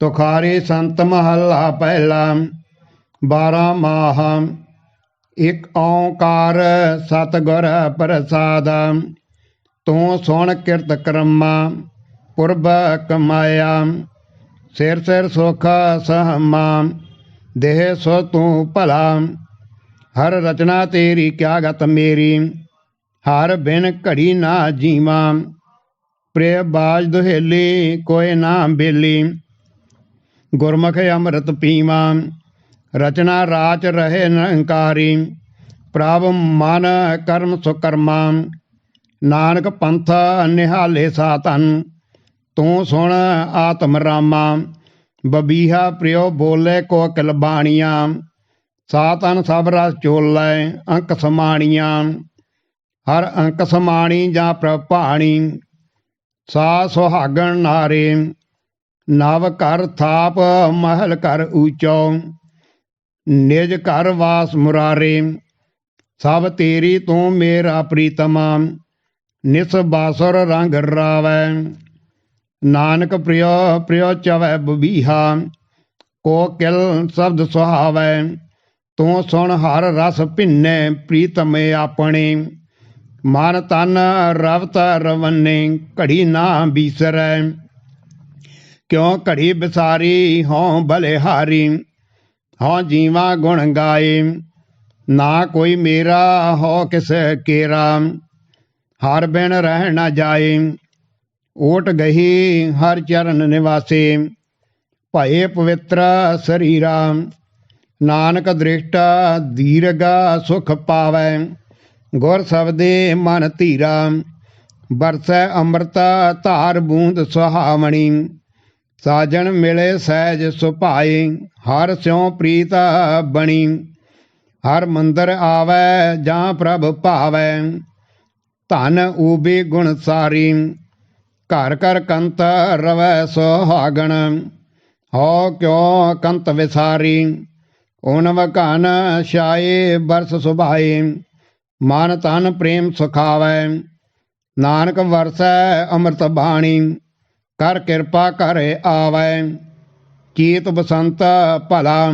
ਤੁਖਾਰੀ ਸੰਤ ਮਹੱਲਾ ਪਹਿਲਾ 12 ਮਾਹ, ਇਕ ਓੰਕਾਰ ਸਤਿਗੁਰ ਪ੍ਰਸਾਦ, ਤੂੰ ਸੁਣ ਕਿਰਤ ਕਰਮਾ, ਪੁਰਬ ਕਮਾਇਆ, ਸਿਰ ਸਿਰ ਸੁਖ ਸਹਮਾ, ਦੇਹ ਸੋ ਤੂੰ ਭਲਾ, ਹਰ ਰਚਨਾ ਤੇਰੀ ਕਿਆ ਗਤ ਮੇਰੀ, ਹਰ ਬਿਨ ਘੜੀ ਨਾ ਜੀਵਾਂ ਪ੍ਰਿਯ ਬਾਜ ਦੁਹੇਲੀ ਕੋਇ ਨਾ ਬੇਲੀ ਗੁਰਮੁਖ ਅੰਮ੍ਰਿਤ ਪੀਵਾਂ, ਰਚਨਾ ਰਾਚ ਰਹੇ ਨਿਰੰਕਾਰੀ ਪ੍ਰਭ ਮਨ ਕਰਮ ਸੁਕਰਮਾ, ਨਾਨਕ ਪੰਥ ਨਿਹਾਲੇ ਸਾਤਨ, ਤੂੰ ਸੁਣ ਆਤਮ ਰਾਮਾ, ਬਬੀਹਾ ਪ੍ਰਿਓ ਬੋਲੇ ਕੋ ਕਿਲ ਬਾਣੀਆਂ, ਸਾਤਨ ਸਭ ਰਸ ਚੋਲੇ ਅੰਕ ਸਮਾਣੀਆਂ, ਹਰ ਅੰਕ ਸਮਾਣੀ ਜਾਂ ਪ੍ਰਭਾਣੀ ਸਾ ਸੁਹਾਗਣ ਨਾਰੇ ਨਵ ਘਰ ਥਾਪ, ਮਹਿਲ ਘਰ ਊਚੋ, ਨਿਜ ਘਰ ਵਾਸ ਮੁਰਾਰੇ। ਸਭ ਤੇਰੀ ਤੂੰ ਮੇਰਾ ਪ੍ਰੀਤਮਾ, ਨਿਸ ਬਾਸੁਰ ਰੰਗ ਰਾਵੈ। ਨਾਨਕ ਪ੍ਰਿਯ ਪ੍ਰਿਯ ਚਵੈ ਬਬੀਹਾ, ਕੋ ਕਿਲ ਸ਼ਬਦ ਸੁਹਾਵੈ। ਤੂੰ ਸੁਣ ਹਰ ਰਸ ਭਿੰਨੇ, ਪ੍ਰੀਤਮੇ ਆਪਣੇ। ਮਨ ਤਨ ਰਵਤ ਰਵਨੇ, ਘੜੀ ਨਾ ਬੀਸਰੈ। ਕਿਉ ਘੜੀ ਬਿਸਾਰੀ, ਹਉ ਬਲਿਹਾਰੀ ਹਉ ਜੀਵਾ ਗੁਣ ਗਾਏ। ਨਾ ਕੋਈ ਮੇਰਾ ਹੋ ਕਿਸ ਕੇਰਾ। ਹਰ ਬਿਨ ਰਹਿ ਨਾ ਜਾਏ। ਓਟ ਗਹੀ, ਹਰ ਚਰਨ ਨਿਵਾਸੇ। ਭਏ ਪਵਿੱਤਰ ਸਰੀਰਾ। ਨਾਨਕ ਦ੍ਰਿਸ਼ਟ, ਦੀਰਗਾ ਸੁਖ ਪਾਵੈ। ਗੁਰ ਸਬਦੇ ਮਨ ਧੀਰਾ। ਬਰਸੈ ਅੰਮ੍ਰਿਤਾ, ਧਾਰ ਬੂੰਦ ਸੁਹਾਵਣੀ। ਸਾਜਣ ਮਿਲੇ ਸਹਿਜ ਸੁਭਾਈ, ਹਰ ਸਿਉ ਪ੍ਰੀਤ ਬਣੀ। ਹਰ ਮੰਦਰ ਆਵੈ, ਜਾਂ ਪ੍ਰਭ ਭਾਵੈ, ਧਨ ਊਬੇ ਗੁਣ ਸਾਰੀ। ਘਰ ਘਰ ਕੰਤ ਰਵੈ ਸੁਹਾਗਣ ਹੋ ਕਿਉ ਕੰਤ ਵਿਸਾਰੀ। ਓਨ ਵਕਾਨ ਛਾਏ ਬਰਸ ਸੁਭਾਏ ਮਨ ਤਨ ਪ੍ਰੇਮ ਸੁਖਾਵੈ। ਨਾਨਕ ਵਰਸੈ ਅੰਮ੍ਰਿਤ ਬਾਣੀ। ਕਰ ਕਿਰਪਾ ਕਰੇ ਆਵੈ। ਚੀਤ ਬਸੰਤ ਭਲਾ,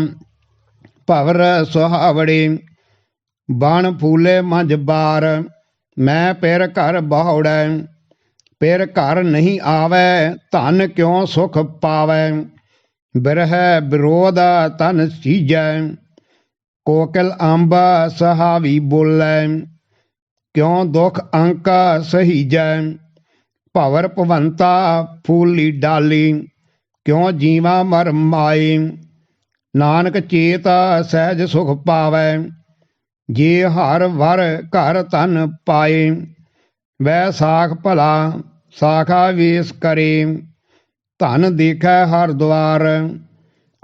ਭਵਰ ਸੁਹਾਵੜੇ। ਬਣ ਫੂਲੇ ਮੰਜ ਬਾਰ, ਮੈਂ ਪੇਰ ਘਰ ਬਹੁੜੈ ਪਿਰ ਘਰ ਨਹੀਂ ਆਵੈ, ਧਨ ਕਿਉ ਸੁਖ ਪਾਵੈ? ਬਿਰਹਿ ਵਿਰੋਧ ਤਨ ਸੀਜੈ, ਕੋਕਿਲ ਅੰਬ ਸਹਾਵੀ ਬੋਲੈ। ਕਿਉ ਦੁਖ ਅੰਕ ਸਹੀਜੈ? ਭਵਰ ਭਵੰਤਾ, ਫੂਲੀ ਡਾਲੀ, ਕਿਉ ਜੀਵਾ ਮਰ ਮਾਈ ਨਾਨਕ ਚੇਤ ਸਹਿਜ ਸੁਖ ਪਾਵੈ, ਜੇ ਹਰ ਵਰ ਘਰ ਤਨ ਪਾਏ, ਵੈ ਸਾਖ ਭਲਾ ਸਾਖਾ ਵੇਸ ਕਰੇ। ਧਨ ਦੇਖੈ ਹਰ ਦਵਾਰ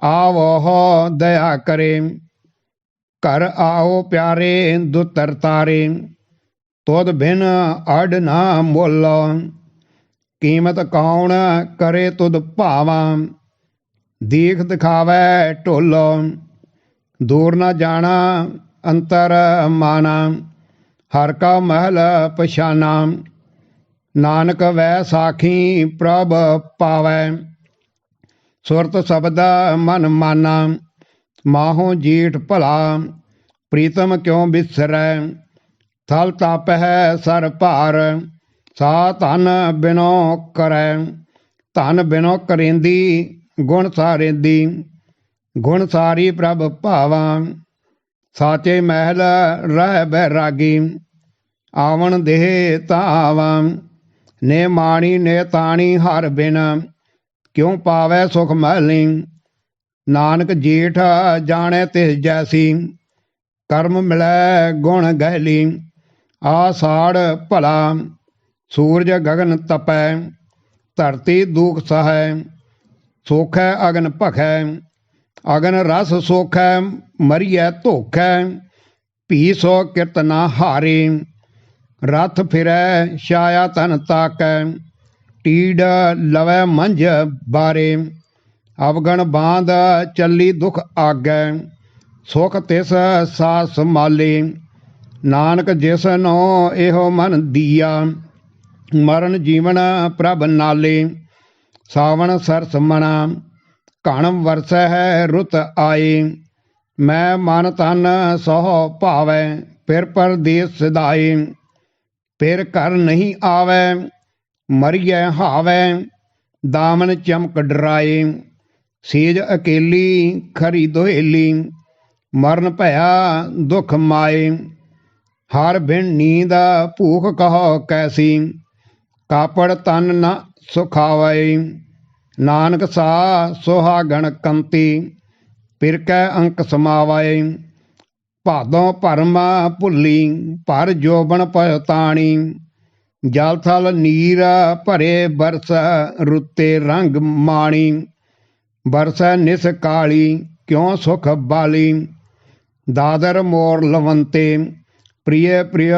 ਆਵੋ ਦਇਆ ਕਰੇ। ਘਰ ਆਓ ਪਿਆਰੇ ਦੁਤਰ ਤਾਰੇ ਤੋਦ ਬਿਨ ਅੜ ਨਾ ਮੁੱਲ। ਕੀਮਤ ਕੌਣ ਕਰੇ ਤੁਧ ਭਾਵਾਂ? ਦੇਖ ਦਿਖਾਵੈ ਢੋਲ। ਦੂਰ ਨਾ ਜਾਣਾ, ਅੰਤਰ ਮਾਨਾ ਹਰ ਕਾ ਮਹਿਲ ਪਛਾਨਾ ਨਾਨਕ ਵੈ ਸਾਖੀ ਪ੍ਰਭ ਪਾਵੈ। ਸੁਰਤ ਸ਼ਬਦ ਮਨ ਮਾਨਾ। ਮਾਹੋ ਜੀਠ ਭਲਾ, ਪ੍ਰੀਤਮ ਕਿਉ ਬਿਸਰੈ? ਥਲ ਤਪ ਹੈ ਸਰ ਭਾਰ। ਸਾ ਧਨ ਬਿਨੋ ਕਰੈ, ਧਨ ਬਿਨੋ ਕਰੇਂਦੀ, ਗੁਣ ਸਾਰੇਂਦੀ। ਗੁਣ ਸਾਰੀ ਪ੍ਰਭ ਭਾਵਾਂ, ਸਾਚੇ ਮਹਿਲ ਰਹਿ ਬੈਰਾਗੀ ਆਵਣ ਦੇਹ ਤਾਵਾਂ ਨੇ ਮਾਣੀ ਨੇ ਤਾਣੀ ਹਰ ਬਿਨ। ਕਿਉ ਪਾਵੈ ਸੁਖ ਮਹਿਲੀ, ਨਾਨਕ ਜੀਠ ਜਾਣੇ ਤਿਸ ਜੈਸੀ। ਕਰਮ ਮਿਲੈ ਗੁਣ ਗਹਿਲੀ ਆਸਾੜ ਭਲਾ ਸੂਰਜ ਗਗਨ ਤਪੈ, ਧਰਤੀ ਦੁਖ ਸਹੈ ਸੋਖੈ ਅਗਨ ਭਖੈ, ਅਗਨ ਰਸ ਸੋਖੈ, ਮਰੀਐ ਧੋਖੈ, ਭੀ ਸੋ ਕਿਰਤ ਨਾ ਹਾਰੇ, ਰਥ ਫਿਰੈ ਛਾਇਆ ਤਨ ਤਾਕੈ, ਟੀਡ ਲਵੈ ਮੰਝ ਬਾਰੇ, ਅਵਗਣ ਬਾਂਧ ਚੱਲੀ ਦੁਖ ਆਗੈ, ਸੁਖ ਤਿਸ ਸਾਸ ਮਾਲੇ, ਨਾਨਕ ਜਿਸ ਨੋ ਇਹੋ ਮਨ ਦੀਆ। ਮਰਨ ਜੀਵਨ ਪ੍ਰਭ ਨਾਲੇ, ਸਾਵਣ ਸਰਸ ਮਣਾ ਕਣਮ ਵਰਸੈ ਹੈ ਰੁਤ ਆਏ। ਮੈਂ ਮਨ ਤਨ ਸੋ ਭਾਵੈ, ਫਿਰ ਪਰਦੇਸ ਸਿਧਾਈ ਫਿਰ ਘਰ ਨਹੀਂ ਆਵੈ, ਮਰੀਐ ਹਾਵੈ, ਦਾਮਨ ਚਮਕ ਡਰਾਏ। ਸੇਜ ਅਕੇਲੀ, ਖਰੀ ਦੋਹੇਲੀ, ਮਰਨ ਭਇਆ ਦੁਖ ਮਾਏ। ਹਰ ਬਿਨ ਨੀਂਦ ਭੂਖ ਕਹੋ ਕੈਸੀ। ਕਾਪੜ ਤਨ ਨ ਸੁਖਾਵੈ, ਨਾਨਕ ਸਾ ਸੁਹਾਗਣ ਕੰਤੀ ਫਿਰ ਕੈ ਅੰਕ ਸਮਾਵੈ, ਭਾਦੋਂ ਭਰਮ ਭੁੱਲੀ, ਭਰ ਜੋਬਨ ਪਛਤਾਣੀ, ਜਲ ਥਲ ਨੀਰ ਭਰੇ ਬਰਸ ਰੁੱਤੇ ਰੰਗ ਮਾਣੀ, ਬਰਸ ਨਿਸ ਕਾਲੀ ਕਿਉ ਸੁਖ ਬਾਲੀ, ਦਾਦਰ ਮੋਰ ਲਵੰਤੇ, ਪ੍ਰਿਯ ਪ੍ਰਿਯ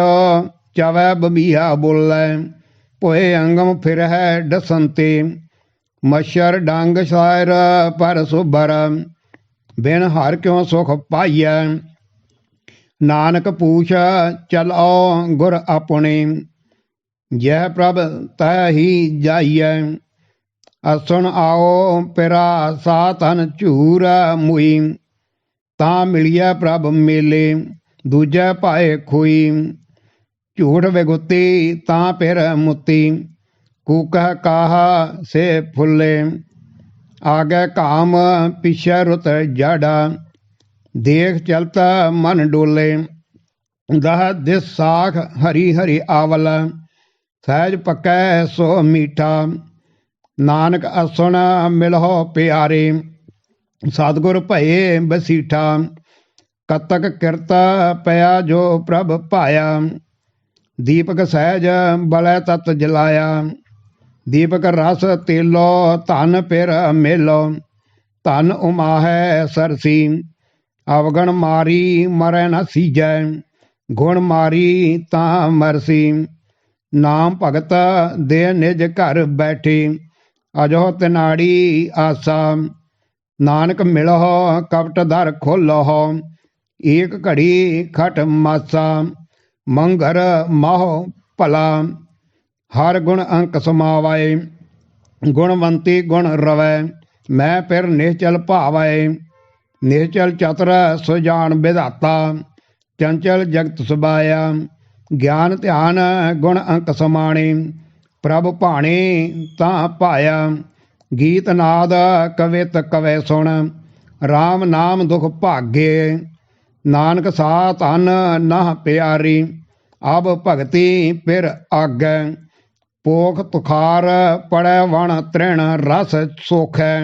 ਚਵੈ ਬਮੀਹਾ ਬੋਲੇ। ਭੋਏ ਅੰਗਮ ਫਿਰ ਹੈ ਡਸੰਤੇ, ਮਛਰ ਡੰਗ ਸ਼ਾਇਰ ਪਰ ਸੁਭਰ, ਬਿਨ ਹਰ ਕਿਉ ਸੁਖ ਪਾਈਐ? ਨਾਨਕ ਪੂਛ ਚਲਓ ਗੁਰ ਆਪਣੇ, ਜਹ ਪ੍ਰਭ ਤੈ ਹੀ ਜਾਈਐ। ਅਸੁਣ ਆਓ ਪਿਰਾ ਸਾਤਨ ਝੂਰ ਮੁਈ, ਤਾਂ ਮਿਲਿਆ ਪ੍ਰਭ ਮੇਲੇ, ਦੂਜੈ ਭਾਏ ਖੋਈ। ਝੂਠ ਵਿਗੁੱਤੀ ਤਾਂ ਫਿਰ ਮੁੱਤੀ ਕੂਕਹ ਕਾਹਾ ਸੇ ਫੁੱਲੇ। ਆਗੇ ਕਾਮ ਪਿਛੈ ਰੁਤ ਜੜਾ, ਦੇਖ ਚਲਤਾ ਮਨ ਡੋਲੇ। ਦਹ ਦਿਸ ਸਾਖ ਹਰੀ ਹਰੀ ਆਵਲ, ਸਹਿਜ ਪਕੈ ਸੋ ਮੀਠਾ। ਨਾਨਕ ਅਸੁਣ ਮਿਲਹੁ ਪਿਆਰੇ, ਸਤਿਗੁਰ ਭਏ ਬਸੀਠਾ। ਕਤਕ ਕਿਰਤ ਪਿਆ ਜੋ ਪ੍ਰਭ ਪਾਇਆ। ਦੀਪਕ ਸਹਿਜ ਬਲੈ ਤਤ ਜਲਾਇਆ। ਦੀਪਕ ਰਸ ਤੇਲੋ, ਧਨ ਫਿਰ ਮੇਲੋ, ਧਨ ਉਮਾਹੈ ਸਰਸੀ। ਅਵਗਣ ਮਾਰੀ ਮਰੈ ਨ ਸੀਜੈ, ਗੁਣ ਮਾਰੀ ਤਾਂ ਮਰਸੀ। ਨਾਮ ਭਗਤ ਦੇ ਨਿਜ ਘਰ ਬੈਠੀ ਅਜੋ ਤਨਾੜੀ ਆਸਾ। ਨਾਨਕ ਮਿਲਹੁ, ਕਪਟ ਦਰ ਖੋਲਹੁ, ਏਕ ਘੜੀ ਖਟ ਮਾਸਾ। ਮੰਗਰ ਮਾਹ ਭਲਾ, ਹਰ ਗੁਣ ਅੰਕ ਸਮਾਵਾਏ, ਗੁਣਵੰਤੀ ਗੁਣ ਰਵੈ, ਮੈਂ ਫਿਰ ਨਿਹਚਲ ਭਾਵੈ ਨਿਹਚਲ ਚਤਰ ਸੁਜਾਨ ਵਿਧਾਤਾ, ਚੰਚਲ ਜਗਤ ਸੁਬਾਇਆ ਗਿਆਨ ਧਿਆਨ ਗੁਣ ਅੰਕ ਸਮਾਣੇ, ਪ੍ਰਭ ਭਾਣੇ ਤਾਂ ਭਾਇਆ, ਗੀਤ ਨਾਦ ਕਵਿਤ ਕਵੈ ਸੁਣ RAM ਨਾਮ ਦੁਖ ਭਾਗੇ ਨਾਨਕ ਸਾ ਧਨ ਨਾ ਪਿਆਰੀ, ਅਬ ਭਗਤੀ ਫਿਰ ਆਗੈ। ਪੋਖ ਤੁਖਾਰ ਪੜੈ ਵਣ ਤ੍ਰਿਣ ਰਸ ਸੋਖੈ।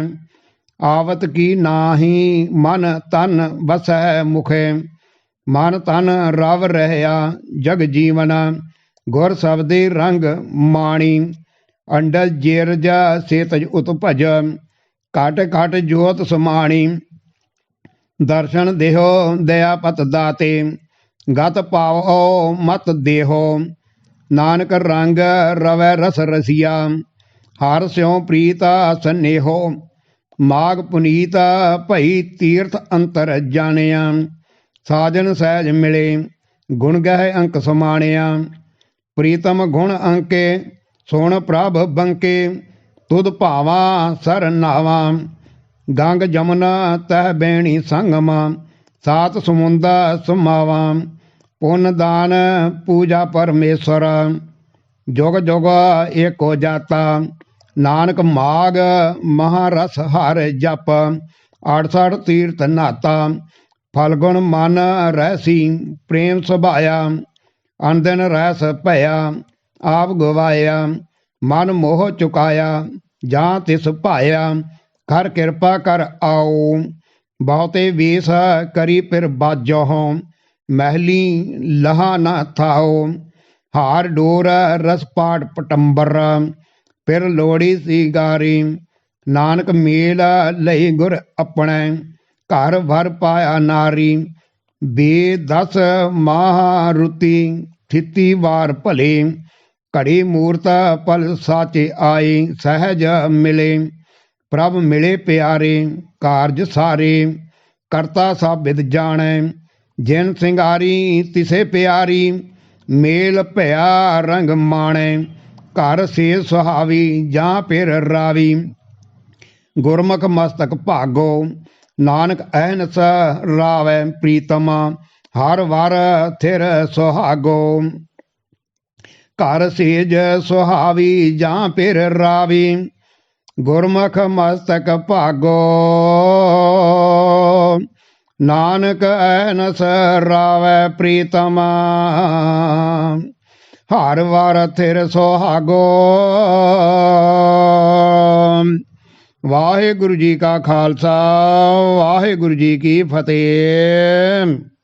ਆਵਤ ਕੀ ਨਾਹੀ ਮਨ ਤਨ ਵਸੈ ਮੁਖੇ। ਮਨ ਤਨ ਰਵ ਰਹਿਆ ਜਗ ਜੀਵਨ, ਗੁਰ ਸਬਦੇ ਰੰਗ ਮਾਣੀ। ਅੰਡਲ ਜੇਰਜ ਸੇਤਜ ਉਤਭਜ ਕਾਟ ਕਾਟ ਜੋਤ ਸਮਾਣੀ। ਦਰਸ਼ਨ ਦੇਹੋ ਦਇਆਪਤ ਦਾਤੇ, ਗਤ ਪਾਵੋ ਮਤ ਦੇਹੋ। ਨਾਨਕ ਰੰਗ ਰਵੈ ਰਸ ਰਸੀਆ, ਹਰ ਸਿਉ ਪ੍ਰੀਤਾ ਸਨੇਹੋ। ਮਾਗ ਪੁਨੀਤ ਭਈ ਤੀਰਥ ਅੰਤਰ ਜਾਣਿਆ, ਸਾਜਨ ਸਹਿਜ ਮਿਲੇ, ਗੁਣ ਗਹਿ ਅੰਕ ਸਮਾਣਿਆ। ਪ੍ਰੀਤਮ ਗੁਣ ਅੰਕੇ, ਸੁਣ ਪ੍ਰਭ ਬੰਕੇ, ਤੁਧ ਭਾਵਾ ਸਰ ਨਾਵਾ। ਗੰਗ ਜਮਨਾ ਤਹ ਬੈਣੀ ਸੰਗਮਾ, ਸਾਤ ਸਮੁੰਦਾ ਸਮਾਵਾ, ਪੁੰਨ ਦਾਨ ਪੂਜਾ ਪਰਮੇਸ਼ਰ ਜੁਗ ਜੁਗ ਏਕੋ ਜਾਤਾ, ਨਾਨਕ ਮਾਗ ਮਹਾਰਸ ਹਰ ਜਪ। 68 ਤੀਰਥ ਨਾਤਾ, ਫਲਗੁਣ ਮਨ ਰਹਿਸੀ ਪ੍ਰੇਮ ਸੁਭਾਇਆ। ਅੰਦਨ ਰਹਿਸ ਭਇਆ, ਆਪ ਗਵਾਇਆ। ਮਨ ਮੋਹ ਚੁਕਾਇਆ, ਜਾਂ ਤਿਸ ਭਾਇਆ। ਕਰ ਕਿਰਪਾ ਕਰ ਆਓ। ਬਹੁਤੇ ਵੇਸ ਕਰੀ ਫਿਰ ਬਾਜੋ। ਮਹਿਲੀ ਲਹਾ ਨਾ ਥਾਓ। ਹਾਰ ਡੋਰ ਰਸ ਪਾਟ ਪਟੰਬਰ। ਫਿਰ ਲੋੜੀ ਸੀ ਗਾਰੀ। ਨਾਨਕ ਮੇਲ ਲਈ ਗੁਰ ਆਪਣੇ। ਘਰ ਭਰ ਪਾਇਆ ਨਾਰੀ। ਬੇ ਦਸ ਰੁਤੀ ਥਿਤੀ ਵਾਰ ਭਲੇ। ਘੜੀ ਮੂਰਤ ਪਲ ਸਾਚੇ ਆਏ ਸਹਿਜ ਮਿਲੇ। ਪ੍ਰਭ ਮਿਲੇ ਪਿਆਰੇ, ਕਾਰਜ ਸਾਰੇ, ਕਰਤਾ ਸਭ ਵਿਦ ਜਾਣੈ। ਜਿਨ ਸਿੰਗਾਰੀ, ਤਿਸੇ ਪਿਆਰੀ, ਮੇਲ ਭਇਆ ਰੰਗ ਮਾਣੈ। ਘਰ ਸੇ ਸੁਹਾਵੀ, ਜਾਂ ਫਿਰ ਰਾਵੀ। ਗੁਰਮੁਖ ਮਸਤਕ ਭਾਗੋ, ਨਾਨਕ ਅਹਨਸ ਰਾਵੈ ਪ੍ਰੀਤਮ, ਹਰ ਵਰ ਥਿਰ ਸੁਹਾਗੋ। ਘਰ ਸੇਜ ਸੁਹਾਵੀ, ਜਾਂ ਫਿਰ ਰਾਵੀ। ਗੁਰਮੁਖ ਮਸਤਕ ਭਾਗੋ। ਨਾਨਕ ਅਹਨਸ ਰਾਵੈ ਪ੍ਰੀਤਮ। ਹਰ ਵਾਰ ਥਿਰ ਸੁਹਾਗੋ। ਵਾਹਿਗੁਰੂ ਜੀ ਕਾ ਖਾਲਸਾ, ਵਾਹਿਗੁਰੂ ਜੀ ਕੀ ਫਤਿਹ।